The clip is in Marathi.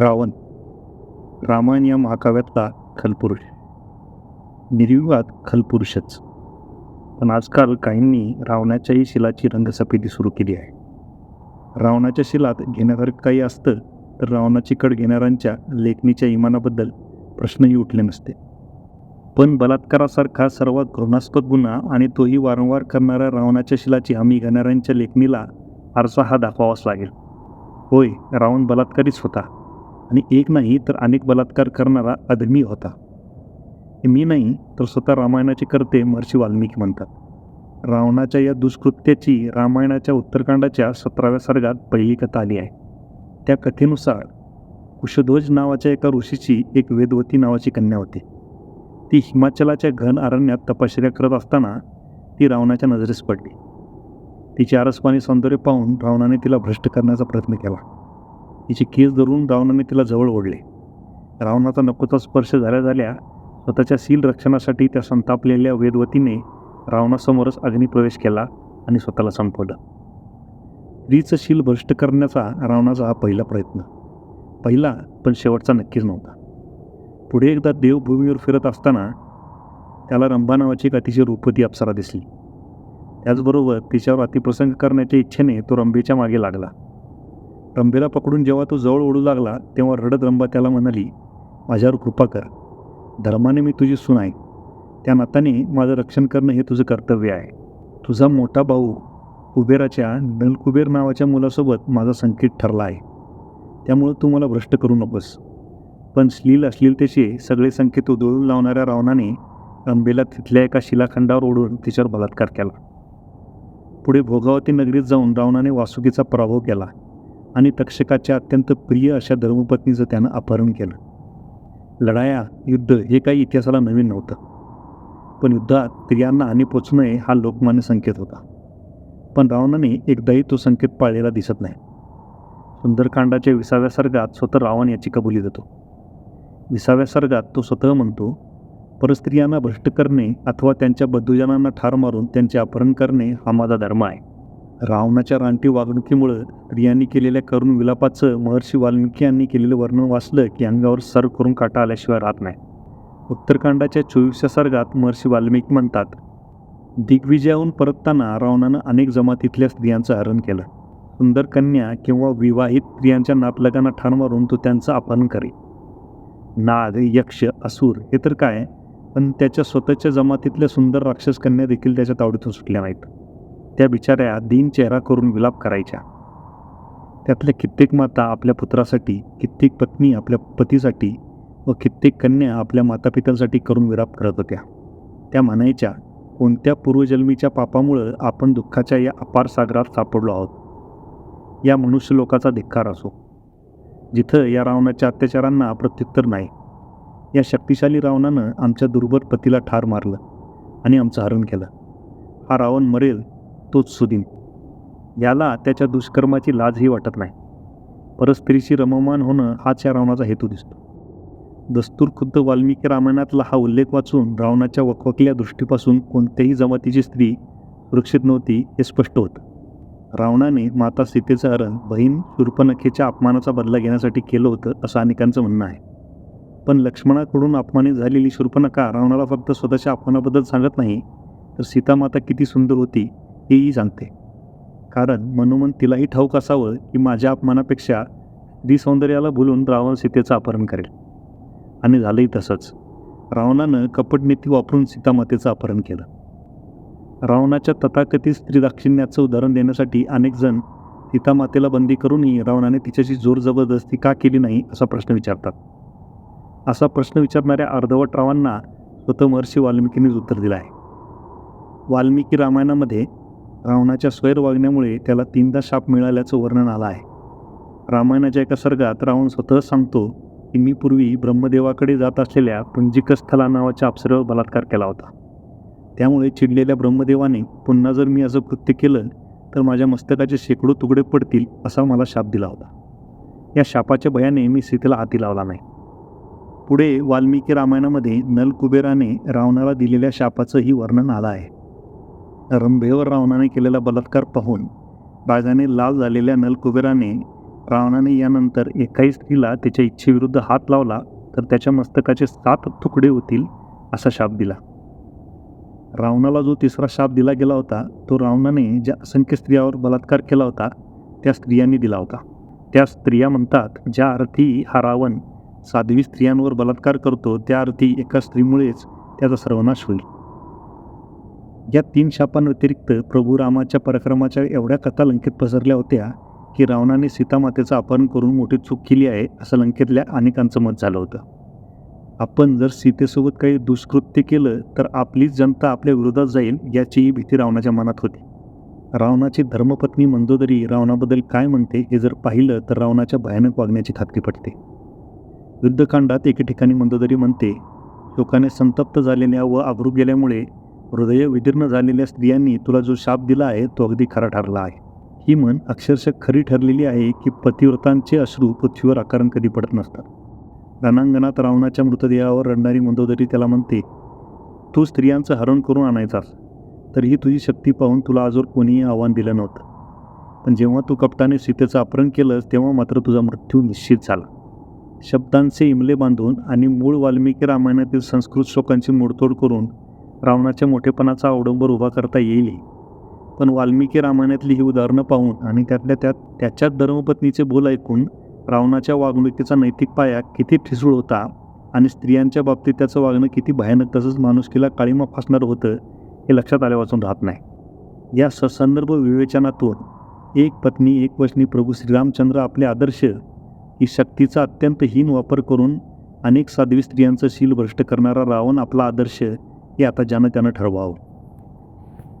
रावण रामायण या महाकाव्यातला खलपुरुष. निर्युगात खलपुरुषच. पण आजकाल काहींनी रावणाच्याही शिलाची रंगसफेदी सुरू केली आहे. रावणाच्या शिलात घेण्यासारखं काही असतं तर रावणाची कड घेणाऱ्यांच्या लेखणीच्या इमानाबद्दल प्रश्नही उठले नसते. पण बलात्कारासारखा सर्वात घृणास्पद गुन्हा आणि तोही वारंवार करणाऱ्या रावणाच्या शिलाची हमी घेणाऱ्यांच्या लेखणीला फारसा हा दाखवावाच लागेल. होय रावण बलात्कारीच होता. आणि एक नाही तर अनेक बलात्कार करणारा अधमी होता. मी नाही तर स्वतः रामायणाचे करते महर्षी वाल्मिकी म्हणतात. रावणाच्या या दुष्कृत्याची रामायणाच्या उत्तरकांडाच्या सतराव्या सर्गात पहिली कथा आली आहे. त्या कथेनुसार कुशध्वज नावाच्या एका ऋषीची एक वेदवती नावाची कन्या होती. ती हिमाचलाच्या घन अरण्यात तपश्चर्या करत असताना ती रावणाच्या नजरेस पडली. तिचे आरसपाणी सौंदर्य पाहून रावणाने तिला भ्रष्ट करण्याचा प्रयत्न केला. तिचे केस धरून रावणाने तिला जवळ ओढले. रावणाचा नकोचा स्पर्श झाल्या झाल्या स्वतःच्या सील रक्षणासाठी त्या संतापलेल्या वेदवतीने रावणासमोरच अग्निप्रवेश केला आणि स्वतःला संपवलं. स्त्रीचं शील भ्रष्ट करण्याचा रावणाचा हा पहिला प्रयत्न. पहिला पण शेवटचा नक्कीच नव्हता. पुढे एकदा देवभूमीवर फिरत असताना त्याला रंभा नावाची एक अतिशय रूपवती अप्सरा दिसली. त्याचबरोबर तिच्यावर अतिप्रसंग करण्याच्या इच्छेने तो रंभेच्या मागे लागला. रंभेला पकडून जेव्हा तो जवळ ओढू लागला तेव्हा रडत रंभा त्याला म्हणाली माझ्यावर कृपा कर. धर्माने मी तुझी सून आहे. त्या नाताने माझं रक्षण करणं हे तुझं कर्तव्य आहे. तुझा मोठा भाऊ कुबेराच्या नलकुबेर नावाच्या मुलासोबत माझा संकेत ठरला आहे. त्यामुळं तू मला भ्रष्ट करू नकोस. पण श्लील अश्लीलतेचे सगळे संकेत उधळून लावणाऱ्या रावणाने अंबेला तिथल्या एका शिलाखंडावर ओढून तिच्यावर बलात्कार केला. पुढे भोगावती नगरीत जाऊन रावणाने वासुकीचा पराभव केला. आणि तक्षकाच्या अत्यंत प्रिय अशा धर्मपत्नीचं त्यानं अपहरण केलं. लढाया युद्ध हे काही इतिहासाला नवीन नव्हतं. पण युद्धात स्त्रियांना हानी पोचू नये हा लोकमान्य संकेत होता. पण रावणाने एकदाही तो संकेत पाळलेला दिसत नाही. सुंदरकांडाच्या विसाव्या सर्गात स्वतः रावण याची कबुली देतो. विसाव्या सर्गात तो स्वतः म्हणतो परस्त्रियांना भ्रष्ट करणे अथवा त्यांच्या बंधुजनांना ठार मारून त्यांचे अपहरण करणे हा माझा धर्म आहे. रावणाच्या रानटी वागणुकीमुळं स्त्रियांनी केलेल्या करुण विलापाचं महर्षी वाल्मिकी यांनी केलेलं वर्णन वाचलं की अंगावर सर करून काटा आल्याशिवाय राहत नाही. उत्तरकांडाच्या चोवीसच्या सर्गात महर्षी वाल्मिकी म्हणतात दिग्विजयाहून परतताना रावणानं अनेक जमातीतल्या स्त्रियांचं हरण केलं. सुंदर कन्या किंवा विवाहित स्त्रियांच्या नातलगांना ठार मारून तो त्यांचं अपहरण करे नाग यक्ष असुर हे तर काय पण त्याच्या स्वतःच्या जमातीतल्या सुंदर राक्षस कन्या देखील त्याच्या तावडीतून सुटल्या नाहीत. त्या बिचाऱ्या दिन चेहरा करून विलाप करायच्या. त्यातल्या कित्येक माता आपल्या पुत्रासाठी कित्येक पत्नी आपल्या पतीसाठी व कित्येक कन्या आपल्या मातापित्यांसाठी करून विलाप करत होत्या. त्या म्हणायच्या कोणत्या पूर्वजन्मीच्या पापामुळं आपण दुःखाच्या या अपार सागरात सापडलो आहोत? या मनुष्य लोकाचा धिक्कार असो. जिथं या रावणाच्या अत्याचारांना प्रत्युत्तर नाही या शक्तिशाली रावणानं आमच्या दुर्बल पतीला ठार मारलं आणि आमचं हरण केलं. हा रावण मरेल तोच सुदीन. याला त्याच्या दुष्कर्माची लाजही वाटत नाही. परस्त्रीशी रममान होणं हाच या रावणाचा हेतू दिसतो. दस्तूर खुद्द वाल्मिकी रामायणातला हा उल्लेख वाचून रावणाच्या वकवकल्या दृष्टीपासून कोणत्याही जमातीची स्त्री सुरक्षित नव्हती हे स्पष्ट होतं. रावणाने माता सीतेचं हरण बहीण शूर्पनखेच्या अपमानाचा बदला घेण्यासाठी केलं होतं असं अनेकांचं म्हणणं आहे. पण लक्ष्मणाकडून अपमानित झालेली शूर्पनखा रावणाला फक्त स्वतःच्या अपमानाबद्दल सांगत नाही तर सीतामाता किती सुंदर होती हेही सांगते. कारण मनोमन तिलाही ठाऊक असावं की माझ्या अपमानापेक्षा दिसौंदर्याला सौंदर्याला भुलून रावण सीतेचं अपहरण करेल. आणि झालंही तसंच. रावणानं कपटनीती वापरून सीतामातेचं अपहरण केलं. रावणाच्या तथाकथित स्त्रीदाक्षिण्याचं उदाहरण देण्यासाठी अनेक जण सीतामातेला बंदी करूनही रावणाने तिच्याशी जोर जबरदस्ती का केली नाही असा प्रश्न विचारतात. असा प्रश्न विचारणाऱ्या अर्धवट रावांना स्वतः महर्षी वाल्मिकींनीच उत्तर दिलं आहे. वाल्मिकी रामायणामध्ये रावणाच्या स्वैर वागण्यामुळे त्याला तीनदा शाप मिळाल्याचं वर्णन आलं आहे. रामायणाच्या एका सर्गात रावण स्वतः सांगतो की मी पूर्वी ब्रह्मदेवाकडे जात असलेल्या पुंजिकस्थला नावाच्या अप्सरेवर बलात्कार केला होता. त्यामुळे चिडलेल्या ब्रह्मदेवाने पुन्हा जर मी असं कृत्य केलं तर माझ्या मस्तकाचे शेकडो तुकडे पडतील असा मला शाप दिला होता. या शापाच्या भयाने मी सीतेला हाती लावला नाही. पुढे वाल्मिकी रामायणामध्ये नलकुबेराने रावणाला दिलेल्या शापाचंही वर्णन आलं आहे. रंभेवर रावणाने केलेला बलात्कार पाहून राजाने लाल झालेल्या नलकुबेराने रावणाने यानंतर एकाही स्त्रीला त्याच्या इच्छेविरुद्ध हात लावला तर त्याच्या मस्तकाचे सात तुकडे होतील असा शाप दिला. रावणाला जो तिसरा शाप दिला गेला होता तो रावणाने ज्या असंख्य स्त्रियावर बलात्कार केला होता त्या स्त्रियांनी दिला होता. त्या स्त्रिया म्हणतात ज्या अर्थी हा रावण साध्वी स्त्रियांवर बलात्कार करतो त्या अर्थी एका स्त्रीमुळेच त्याचा सर्वनाश होईल. या तीन शापांव्यतिरिक्त प्रभू रामाच्या पराक्रमाच्या एवढ्या कथा लंकेत पसरल्या होत्या की रावणाने सीतामातेचं अपहरण करून मोठी चूक केली आहे असं लंकेतल्या अनेकांचं मत झालं होतं. आपण जर सीतेसोबत काही दुष्कृत्य केलं तर आपलीच जनता आपल्या विरोधात जाईल याचीही भीती रावणाच्या मनात होती. रावणाची धर्मपत्नी मंदोदरी रावणाबद्दल काय म्हणते हे जर पाहिलं तर रावणाच्या भयानक वागण्याची खात्री पडते युद्धकांडात एके ठिकाणी मंदोदरी म्हणते लोकाने संतप्त झालेल्या व आबरू गेल्यामुळे हृदय विदीर्ण झालेल्या स्त्रियांनी तुला जो शाप दिला आहे तो अगदी खरा ठरला आहे. ही म्हण अक्षरशः खरी ठरलेली आहे की पतिव्रतांचे अश्रू पृथ्वीवर आकारण कधी पडत नसतात. रणांगणात रावणाच्या मृतदेहावर रडणारी मंदोदरी त्याला म्हणते तू स्त्रियांचं हरण करून आणायचास तरीही तुझी शक्ती पाहून तुला आजवर कोणीही आव्हान दिलं नव्हतं. पण जेव्हा तू कपटाने सीतेचं अपहरण केलंस तेव्हा मात्र तुझा मृत्यू निश्चित झाला. शब्दांचे इमले बांधून आणि मूळ वाल्मिकी रामायणातील संस्कृत श्लोकांची मोडतोड करून रावणाच्या मोठेपणाचा अवडंबर उभा करता येईल. पण वाल्मिकी रामायणातली ही उदाहरणं पाहून आणि त्यातल्या त्यात त्याच्याच धर्मपत्नीचे बोल ऐकून रावणाच्या वागणुकीचा नैतिक पाया किती ठिसूळ होता आणि स्त्रियांच्या बाबतीत त्याचं वागणं किती भयानक तसंच माणुसकीला काळीमा फासणारं होतं हे लक्षात आल्या वाचून राहत नाही. या ससंदर्भ विवेचनातून एक पत्नी एक वचनी प्रभू श्रीरामचंद्र आपले आदर्श ही शक्तीचा अत्यंत हीन वापर करून अनेक साध्वी स्त्रियांचं शील भ्रष्ट करणारा रावण आपला आदर्श हे आता ज्यानं त्यानं ठरवावं.